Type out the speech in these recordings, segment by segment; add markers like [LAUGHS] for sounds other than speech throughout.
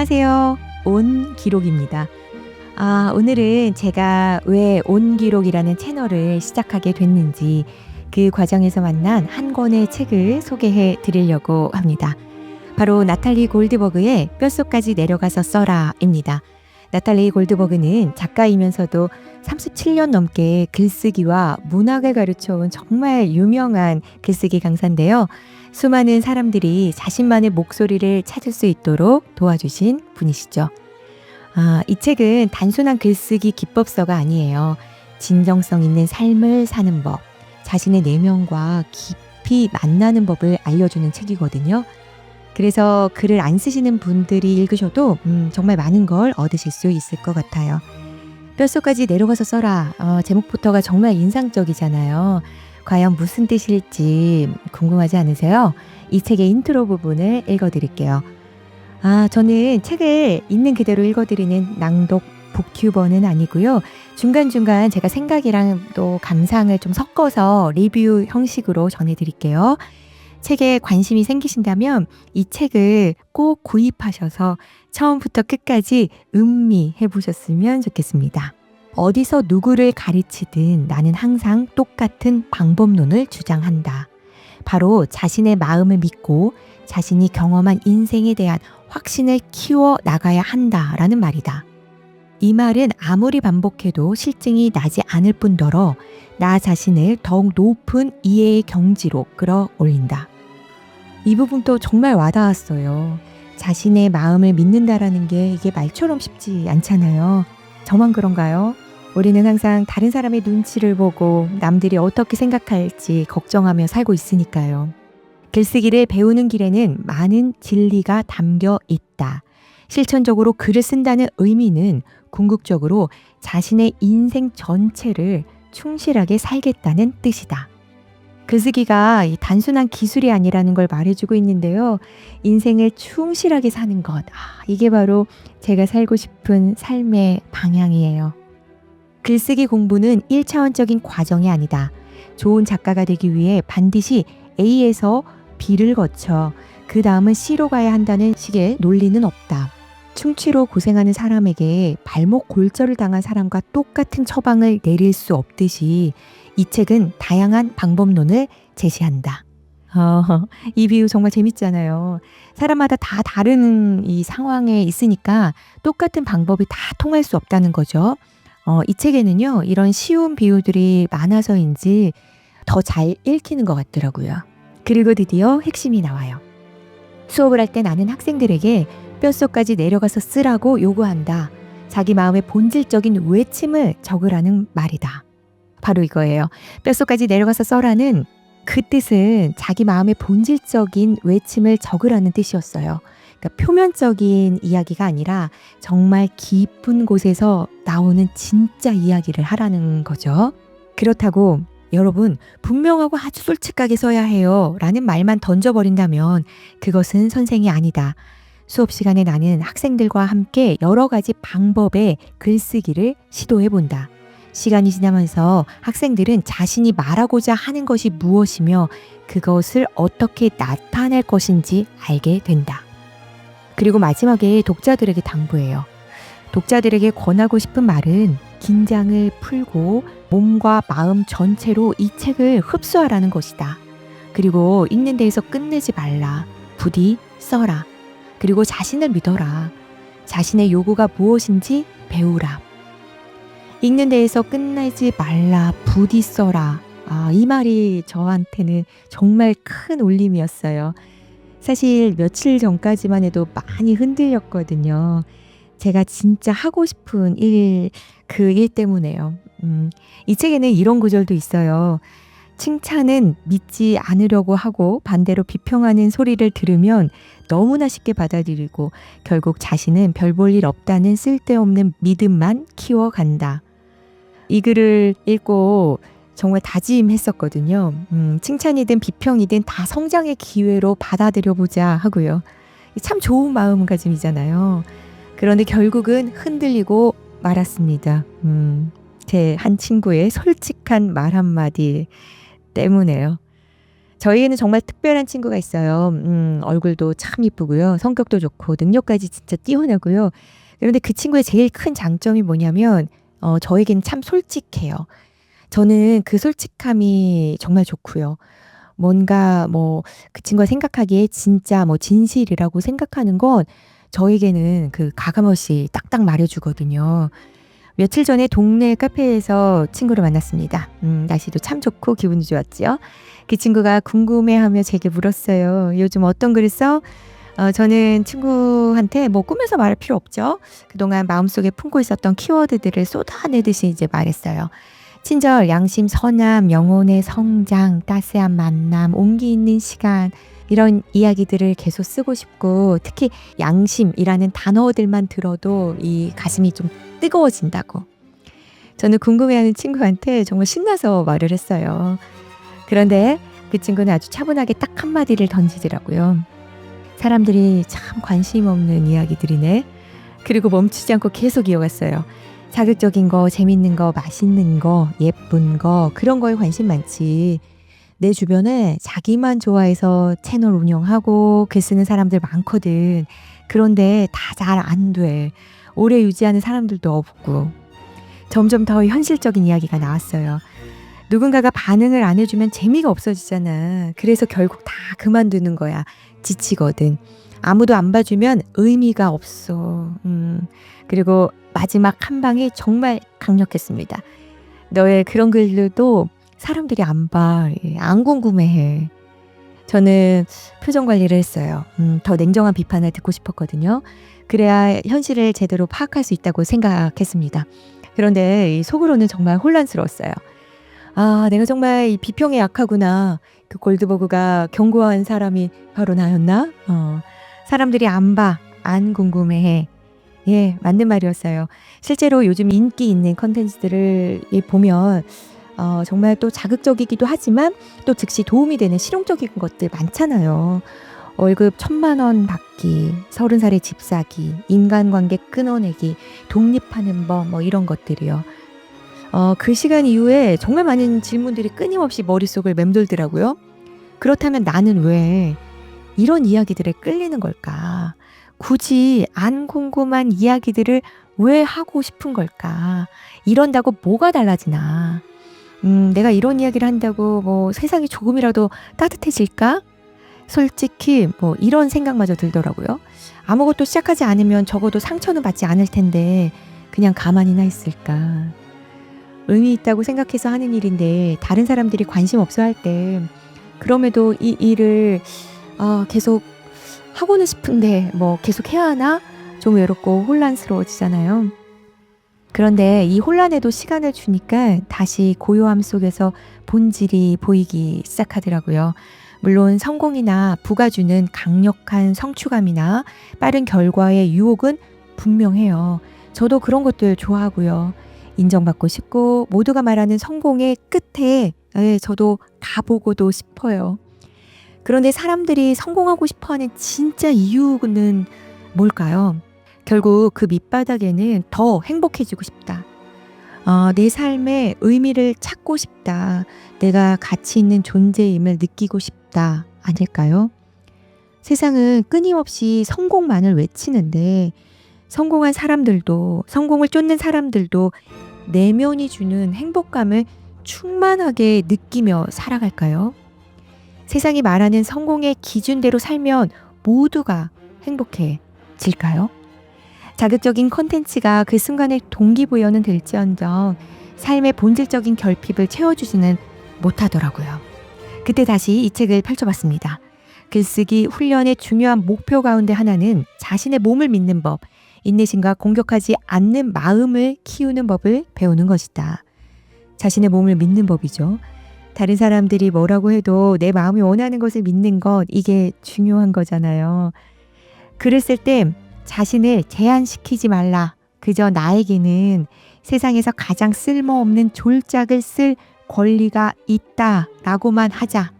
안녕하세요. 온 기록입니다. 아, 오늘은 제가 왜 온 기록이라는 채널을 시작하게 됐는지 그 과정에서 만난 한 권의 책을 소개해 드리려고 합니다. 바로 나탈리 골드버그의 뼛속까지 내려가서 써라입니다. 나탈리 골드버그는 작가이면서도 37년 넘게 글쓰기와 문학을 가르쳐온 정말 유명한 글쓰기 강사인데요. 수많은 사람들이 자신만의 목소리를 찾을 수 있도록 도와주신 분이시죠. 아, 이 책은 단순한 글쓰기 기법서가 아니에요. 진정성 있는 삶을 사는 법, 자신의 내면과 깊이 만나는 법을 알려주는 책이거든요. 그래서 글을 안 쓰시는 분들이 읽으셔도 음, 정말 많은 걸 얻으실 수 있을 것 같아요. 뼛속까지 내려가서 써라. 어, 제목부터가 정말 인상적이잖아요. 과연 무슨 뜻일지 궁금하지 않으세요? 이 책의 인트로 부분을 읽어드릴게요. 아, 저는 책을 있는 그대로 읽어드리는 낭독 북튜버는 아니고요. 중간중간 제가 생각이랑 또 감상을 좀 섞어서 리뷰 형식으로 전해드릴게요. 책에 관심이 생기신다면 이 책을 꼭 구입하셔서 처음부터 끝까지 음미해 보셨으면 좋겠습니다. 어디서 누구를 가르치든 나는 항상 똑같은 방법론을 주장한다. 바로 자신의 마음을 믿고 자신이 경험한 인생에 대한 확신을 키워 나가야 한다라는 말이다. 이 말은 아무리 반복해도 실증이 나지 않을 뿐더러 나 자신을 더욱 높은 이해의 경지로 끌어올린다. 이 부분도 정말 와닿았어요. 자신의 마음을 믿는다라는 게 이게 말처럼 쉽지 않잖아요. 저만 그런가요? 우리는 항상 다른 사람의 눈치를 보고 남들이 어떻게 생각할지 걱정하며 살고 있으니까요. 글쓰기를 배우는 길에는 많은 진리가 담겨 있다. 실천적으로 글을 쓴다는 의미는 궁극적으로 자신의 인생 전체를 충실하게 살겠다는 뜻이다. 글쓰기가 단순한 기술이 아니라는 걸 말해주고 있는데요. 인생을 충실하게 사는 것. 아, 이게 바로 제가 살고 싶은 삶의 방향이에요. 글쓰기 공부는 1차원적인 과정이 아니다. 좋은 작가가 되기 위해 반드시 A에서 B를 거쳐 그 다음은 C로 가야 한다는 식의 논리는 없다. 충치로 고생하는 사람에게 발목 골절을 당한 사람과 똑같은 처방을 내릴 수 없듯이 이 책은 다양한 방법론을 제시한다. 어, 이 비유 정말 재밌잖아요. 사람마다 다 다른 이 상황에 있으니까 똑같은 방법이 다 통할 수 없다는 거죠. 어, 이 책에는요, 이런 쉬운 비유들이 많아서인지 더 잘 읽히는 것 같더라고요. 그리고 드디어 핵심이 나와요. 수업을 할 때 나는 학생들에게 뼛속까지 내려가서 쓰라고 요구한다. 자기 마음의 본질적인 외침을 적으라는 말이다. 바로 이거예요. 뼛속까지 내려가서 써라는 그 뜻은 자기 마음의 본질적인 외침을 적으라는 뜻이었어요. 그러니까 표면적인 이야기가 아니라 정말 깊은 곳에서 나오는 진짜 이야기를 하라는 거죠. 그렇다고 여러분, 분명하고 아주 솔직하게 써야 해요. 라는 말만 던져버린다면 그것은 선생이 아니다. 수업 시간에 나는 학생들과 함께 여러 가지 방법의 글쓰기를 시도해 본다. 시간이 지나면서 학생들은 자신이 말하고자 하는 것이 무엇이며 그것을 어떻게 나타낼 것인지 알게 된다. 그리고 마지막에 독자들에게 당부해요. 독자들에게 권하고 싶은 말은 긴장을 풀고 몸과 마음 전체로 이 책을 흡수하라는 것이다. 그리고 읽는 데에서 끝내지 말라. 부디 써라. 그리고 자신을 믿어라. 자신의 요구가 무엇인지 배우라. 읽는 데에서 끝내지 말라. 부디 써라. 아, 이 말이 저한테는 정말 큰 울림이었어요. 사실 며칠 전까지만 해도 많이 흔들렸거든요. 제가 진짜 하고 싶은 일, 그 일 때문에요. 음, 이 책에는 이런 구절도 있어요. 칭찬은 믿지 않으려고 하고 반대로 비평하는 소리를 들으면 너무나 쉽게 받아들이고 결국 자신은 별 볼 일 없다는 쓸데없는 믿음만 키워간다. 이 글을 읽고 정말 다짐했었거든요. 음, 칭찬이든 비평이든 다 성장의 기회로 받아들여 보자 하고요. 참 좋은 마음가짐이잖아요. 그런데 결국은 흔들리고 말았습니다. 음, 제 한 친구의 솔직한 말 한마디 때문에요. 저희에는 정말 특별한 친구가 있어요. 음, 얼굴도 참 이쁘고요. 성격도 좋고 능력까지 진짜 뛰어나고요. 그런데 그 친구의 제일 큰 장점이 뭐냐면 어, 저에겐 참 솔직해요. 저는 그 솔직함이 정말 좋고요. 뭔가 뭐 그 친구가 생각하기에 진짜 뭐 진실이라고 생각하는 건 저에게는 그 가감없이 딱딱 말해주거든요. 며칠 전에 동네 카페에서 친구를 만났습니다. 음, 날씨도 참 좋고 기분이 좋았지요. 그 친구가 궁금해하며 제게 물었어요. 요즘 어떤 글을 써? 어, 저는 친구한테 뭐 꾸며서 말할 필요 없죠. 그동안 마음속에 품고 있었던 키워드들을 쏟아내듯이 이제 말했어요. 친절, 양심, 선함, 영혼의 성장, 따스한 만남, 온기 있는 시간, 이런 이야기들을 계속 쓰고 싶고, 특히 양심이라는 단어들만 들어도 이 가슴이 좀 뜨거워진다고. 저는 궁금해하는 친구한테 정말 신나서 말을 했어요. 그런데 그 친구는 아주 차분하게 딱 한마디를 던지더라고요. 사람들이 참 관심 없는 이야기들이네. 그리고 멈추지 않고 계속 이어갔어요. 자극적인 거, 재밌는 거, 맛있는 거, 예쁜 거, 그런 거에 관심 많지. 내 주변에 자기만 좋아해서 채널 운영하고 글 쓰는 사람들 많거든. 그런데 다 잘 안 돼. 오래 유지하는 사람들도 없고. 점점 더 현실적인 이야기가 나왔어요. 누군가가 반응을 안 해주면 재미가 없어지잖아. 그래서 결국 다 그만두는 거야. 지치거든. 아무도 안 봐주면 의미가 없어. 음. 그리고 마지막 한 방이 정말 강력했습니다. 너의 그런 글들도 사람들이 안 봐. 예, 안 궁금해해. 저는 표정 관리를 했어요. 음, 더 냉정한 비판을 듣고 싶었거든요. 그래야 현실을 제대로 파악할 수 있다고 생각했습니다. 그런데 속으로는 정말 혼란스러웠어요. 아, 내가 정말 이 비평에 약하구나. 그 골드버그가 경고한 사람이 바로 나였나? 어, 사람들이 안 봐, 안 궁금해해. 예, 맞는 말이었어요. 실제로 요즘 인기 있는 컨텐츠들을 예, 보면 어, 정말 또 자극적이기도 하지만 또 즉시 도움이 되는 실용적인 것들 많잖아요. 월급 천만 원 받기, 서른 살에 집 사기, 인간관계 끊어내기, 독립하는 법, 뭐 이런 것들이요. 어, 그 시간 이후에 정말 많은 질문들이 끊임없이 머릿속을 맴돌더라고요. 그렇다면 나는 왜 이런 이야기들에 끌리는 걸까? 굳이 안 궁금한 이야기들을 왜 하고 싶은 걸까? 이런다고 뭐가 달라지나? 음, 내가 이런 이야기를 한다고 뭐 세상이 조금이라도 따뜻해질까? 솔직히 뭐 이런 생각마저 들더라고요. 아무것도 시작하지 않으면 적어도 상처는 받지 않을 텐데 그냥 가만히나 있을까? 의미 있다고 생각해서 하는 일인데 다른 사람들이 관심 없어 할 때 그럼에도 이 일을 아, 계속 하고는 싶은데 뭐 계속 해야 하나? 좀 외롭고 혼란스러워지잖아요. 그런데 이 혼란에도 시간을 주니까 다시 고요함 속에서 본질이 보이기 시작하더라고요. 물론 성공이나 부가 주는 강력한 성취감이나 빠른 결과의 유혹은 분명해요. 저도 그런 것들 좋아하고요. 인정받고 싶고 모두가 말하는 성공의 끝에 네, 저도 가보고도 싶어요. 그런데 사람들이 성공하고 싶어 하는 진짜 이유는 뭘까요? 결국 그 밑바닥에는 더 행복해지고 싶다. 어, 내 삶의 의미를 찾고 싶다. 내가 가치 있는 존재임을 느끼고 싶다. 아닐까요? 세상은 끊임없이 성공만을 외치는데 성공한 사람들도 성공을 쫓는 사람들도 내면이 주는 행복감을 충만하게 느끼며 살아갈까요? 세상이 말하는 성공의 기준대로 살면 모두가 행복해질까요? 자극적인 컨텐츠가 그 순간의 동기부여는 될지언정 삶의 본질적인 결핍을 채워주지는 못하더라고요. 그때 다시 이 책을 펼쳐봤습니다. 글쓰기 훈련의 중요한 목표 가운데 하나는 자신의 몸을 믿는 법, 인내심과 공격하지 않는 마음을 키우는 법을 배우는 것이다. 자신의 몸을 믿는 법이죠. 다른 사람들이 뭐라고 해도 내 마음이 원하는 것을 믿는 것, 이게 중요한 거잖아요. 쓸때 자신을 제한시키지 말라. 그저 나에게는 세상에서 가장 쓸모없는 졸작을 쓸 권리가 있다. 라고만 하자.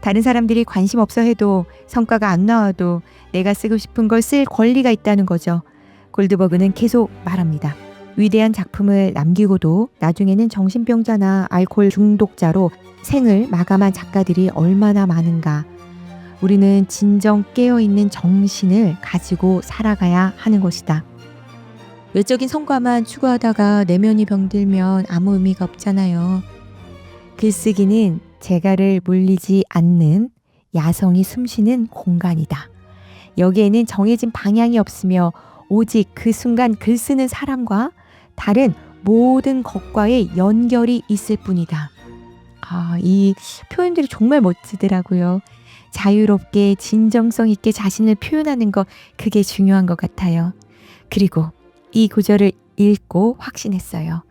다른 사람들이 관심 없어 해도 성과가 안 나와도 내가 쓰고 싶은 걸 쓸 권리가 있다는 거죠. 골드버그는 계속 말합니다. 위대한 작품을 남기고도 나중에는 정신병자나 알코올 중독자로 생을 마감한 작가들이 얼마나 많은가. 우리는 진정 깨어있는 정신을 가지고 살아가야 하는 것이다. 외적인 성과만 추구하다가 내면이 병들면 아무 의미가 없잖아요. 글쓰기는 재갈을 물리지 않는 야성이 숨쉬는 공간이다. 여기에는 정해진 방향이 없으며 오직 그 순간 글 쓰는 사람과 다른 모든 것과의 연결이 있을 뿐이다. 아, 이 표현들이 정말 멋지더라고요. 자유롭게 진정성 있게 자신을 표현하는 것, 그게 중요한 것 같아요. 그리고 이 구절을 읽고 확신했어요.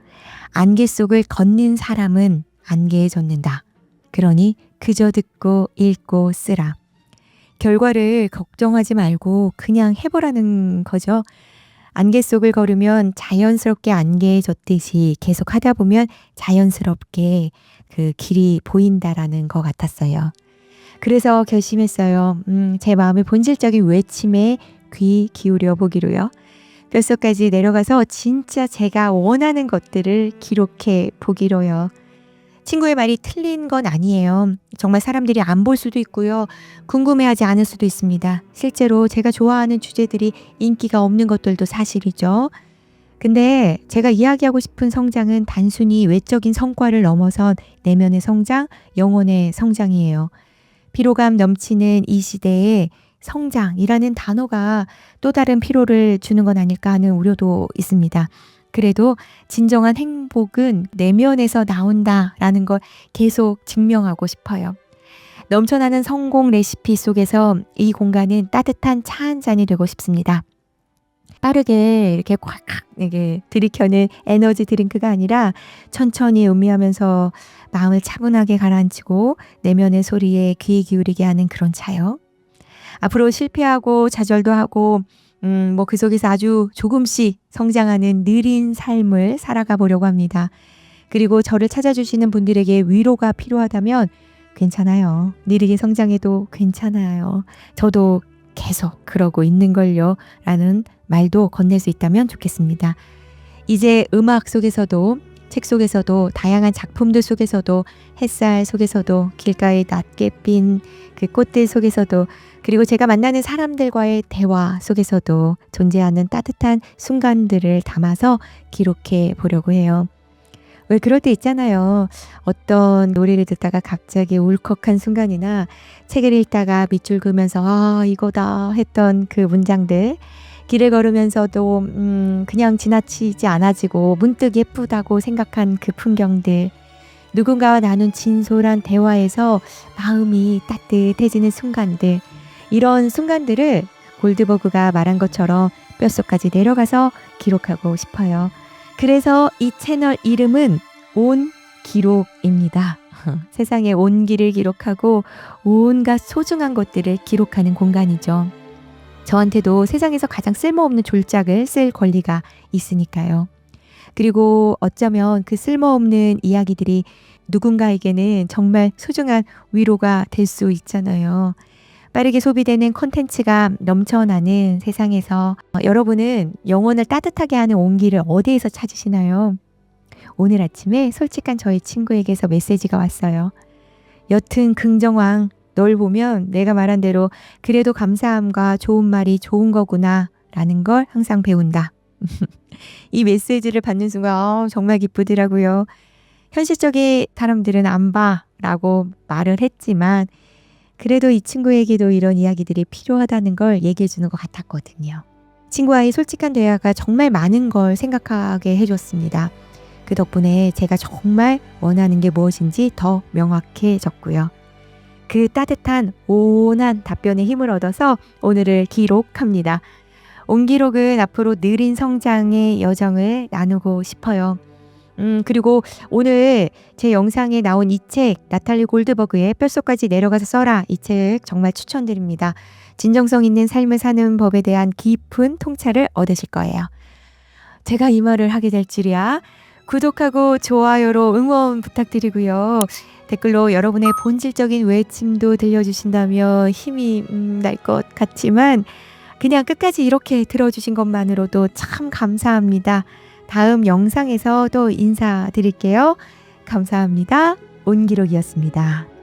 안개 속을 걷는 사람은 안개에 젖는다. 그러니 그저 듣고 읽고 쓰라. 결과를 걱정하지 말고 그냥 해보라는 거죠. 안개 속을 걸으면 자연스럽게 안개에 젖듯이 계속 하다 보면 자연스럽게 그 길이 보인다라는 것 같았어요. 그래서 결심했어요. 음, 제 마음의 본질적인 외침에 귀 기울여 보기로요. 뼛속까지 내려가서 진짜 제가 원하는 것들을 기록해 보기로요. 친구의 말이 틀린 건 아니에요. 정말 사람들이 안 볼 수도 있고요. 궁금해하지 않을 수도 있습니다. 실제로 제가 좋아하는 주제들이 인기가 없는 것들도 사실이죠. 근데 제가 이야기하고 싶은 성장은 단순히 외적인 성과를 넘어선 내면의 성장, 영혼의 성장이에요. 피로감 넘치는 이 시대에 성장이라는 단어가 또 다른 피로를 주는 건 아닐까 하는 우려도 있습니다. 그래도 진정한 행복은 내면에서 나온다라는 걸 계속 증명하고 싶어요. 넘쳐나는 성공 레시피 속에서 이 공간은 따뜻한 차 한 잔이 되고 싶습니다. 빠르게 이렇게 콱콱 이게 들이켜는 에너지 드링크가 아니라 천천히 음미하면서 마음을 차분하게 가라앉히고 내면의 소리에 귀 기울이게 하는 그런 차요. 앞으로 실패하고 좌절도 하고 음, 뭐 그 속에서 아주 조금씩 성장하는 느린 삶을 살아가 보려고 합니다. 그리고 저를 찾아주시는 분들에게 위로가 필요하다면 괜찮아요. 느리게 성장해도 괜찮아요. 저도 계속 그러고 있는걸요. 라는 말도 건넬 수 있다면 좋겠습니다. 이제 음악 속에서도 책 속에서도 다양한 작품들 속에서도 햇살 속에서도 길가에 낮게 핀 그 꽃들 속에서도 그리고 제가 만나는 사람들과의 대화 속에서도 존재하는 따뜻한 순간들을 담아서 기록해 보려고 해요. 왜 그럴 때 있잖아요. 어떤 노래를 듣다가 갑자기 울컥한 순간이나 책을 읽다가 밑줄 그으면서 아, 이거다 했던 그 문장들. 길을 걸으면서도 음, 그냥 지나치지 않아지고 문득 예쁘다고 생각한 그 풍경들. 누군가와 나눈 진솔한 대화에서 마음이 따뜻해지는 순간들. 이런 순간들을 골드버그가 말한 것처럼 뼛속까지 내려가서 기록하고 싶어요. 그래서 이 채널 이름은 온 기록입니다. [LAUGHS] 세상의 온기를 기록하고 온갖 소중한 것들을 기록하는 공간이죠. 저한테도 세상에서 가장 쓸모없는 졸작을 쓸 권리가 있으니까요. 그리고 어쩌면 그 쓸모없는 이야기들이 누군가에게는 정말 소중한 위로가 될 수 있잖아요. 빠르게 소비되는 콘텐츠가 넘쳐나는 세상에서 어, 여러분은 영혼을 따뜻하게 하는 온기를 어디에서 찾으시나요? 오늘 아침에 솔직한 저희 친구에게서 메시지가 왔어요. 여튼 긍정왕 널 보면 내가 말한 대로 그래도 감사함과 좋은 말이 좋은 거구나 라는 걸 항상 배운다. [LAUGHS] 이 메시지를 받는 순간 어, 정말 기쁘더라고요. 현실적인 사람들은 안 봐 라고 말을 했지만 그래도 이 친구에게도 이런 이야기들이 필요하다는 걸 얘기해 주는 것 같았거든요. 친구와의 솔직한 대화가 정말 많은 걸 생각하게 해줬습니다. 그 덕분에 제가 정말 원하는 게 무엇인지 더 명확해졌고요. 그 따뜻한 온한 답변의 힘을 얻어서 오늘을 기록합니다. 온 기록은 앞으로 느린 성장의 여정을 나누고 싶어요. 음, 그리고 오늘 제 영상에 나온 이 책, 나탈리 골드버그의 뼛속까지 내려가서 써라. 이 책 정말 추천드립니다. 진정성 있는 삶을 사는 법에 대한 깊은 통찰을 얻으실 거예요. 제가 이 말을 하게 될 줄이야. 구독하고 좋아요로 응원 부탁드리고요. 댓글로 여러분의 본질적인 외침도 들려주신다면 힘이 음, 날것 같지만 그냥 끝까지 이렇게 들어주신 것만으로도 참 감사합니다. 다음 영상에서 또 인사드릴게요. 감사합니다. 온기록이었습니다.